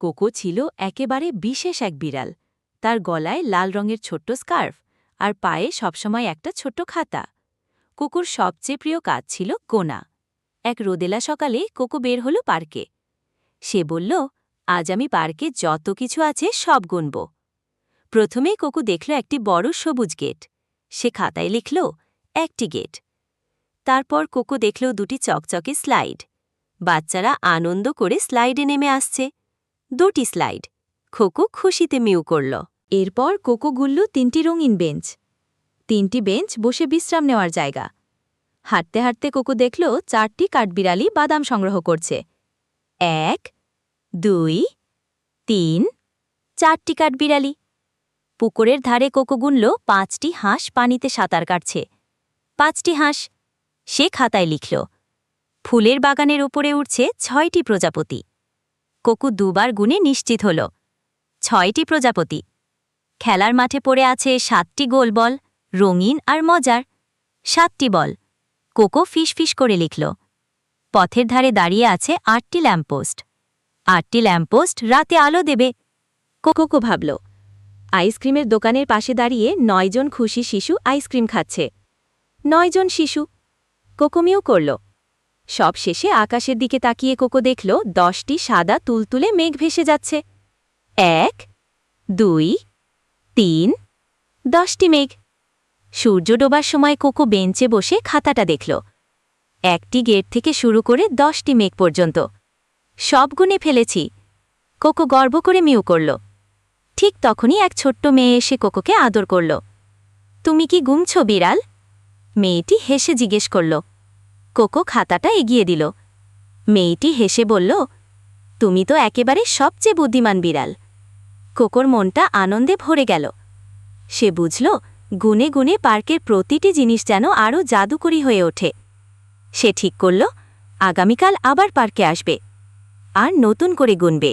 Cocoa ছিল একেবারে বিশেষ এক বিড়াল। তার গলায় লাল রঙের ছোট্ট স্কার্ফ আর পায়ে সবসময় একটা ছোট্ট খাতা। কুকুর সবচেয়ে প্রিয় কাজ ছিল গোনা এক রোদেলা সকালে কোকো বের হলো পার্কে। সে বলল, আজ আমি পার্কে যত কিছু আছে সব গুনব। প্রথমেই কোকো দেখল একটি বড় সবুজ গেট। সে খাতায় লিখল, একটি গেট। তারপর কোকো দেখল দুটি চকচকে স্লাইড। বাচ্চারা আনন্দ করে স্লাইডে নেমে আসছে। দুটি স্লাইড। খোকো খুশিতে মিউ করল। এরপর কোকো গুলল তিনটি রঙিন বেঞ্চ। তিনটি বেঞ্চ বসে বিশ্রাম নেওয়ার জায়গা। হাঁটতে হাঁটতে কোকো দেখল চারটি কাঠবিড়ালি বাদাম সংগ্রহ করছে। এক, দুই, তিন, চারটি কাঠবিড়ালি। পুকুরের ধারে কোকো গুনল পাঁচটি হাঁস পানিতে সাঁতার কাটছে। পাঁচটি হাঁস, সে খাতায় লিখল, ফুলের বাগানের উপরে উঠছে ছয়টি প্রজাপতি। কোকু দুবার গুণে নিশ্চিত হল। ছয়টি প্রজাপতি। খেলার মাঠে পড়ে আছে সাতটি গোল বল, রঙিন আর মজার। সাতটি বল। কোকো ফিস করে লিখল। পথের ধারে দাঁড়িয়ে আছে আটটি ল্যাম্পপোস্ট। আটটি ল্যাম্পপোস্ট রাতে আলো দেবে। কোকোকো ভাবল, আইসক্রিমের দোকানের পাশে দাঁড়িয়ে নয়জন খুশি শিশু আইসক্রিম খাচ্ছে। নয়জন শিশু। কোকোমিও করল সব শেষে আকাশের দিকে তাকিয়ে কোকো দেখল, দশটি সাদা তুলতুলে মেঘ ভেসে যাচ্ছে। এক, দুই, তিন, দশটি মেঘ। সূর্য ডোবার সময় কোকো বেঞ্চে বসে খাতাটা দেখল। একটি গেট থেকে শুরু করে দশটি মেঘ পর্যন্ত। সব গুণে ফেলেছি। কোকো গর্ব করে মিউ করল। ঠিক তখনই এক ছোট্ট মেয়ে এসে কোকোকে আদর করল। তুমি কি গুমছ বিড়াল? মেয়েটি হেসে জিজ্ঞেস করল। কোকো খাতাটা এগিয়ে দিল। মেয়েটি হেসে বলল, তুমি তো একেবারে সবচেয়ে বুদ্ধিমান বিড়াল। কোকোর মনটা আনন্দে ভরে গেল। সে বুঝল, গুনে গুনে পার্কের প্রতিটি জিনিস যেন আরও জাদুকরি হয়ে ওঠে। সে ঠিক করল, আগামীকাল আবার পার্কে আসবে, আর নতুন করে গুনবে।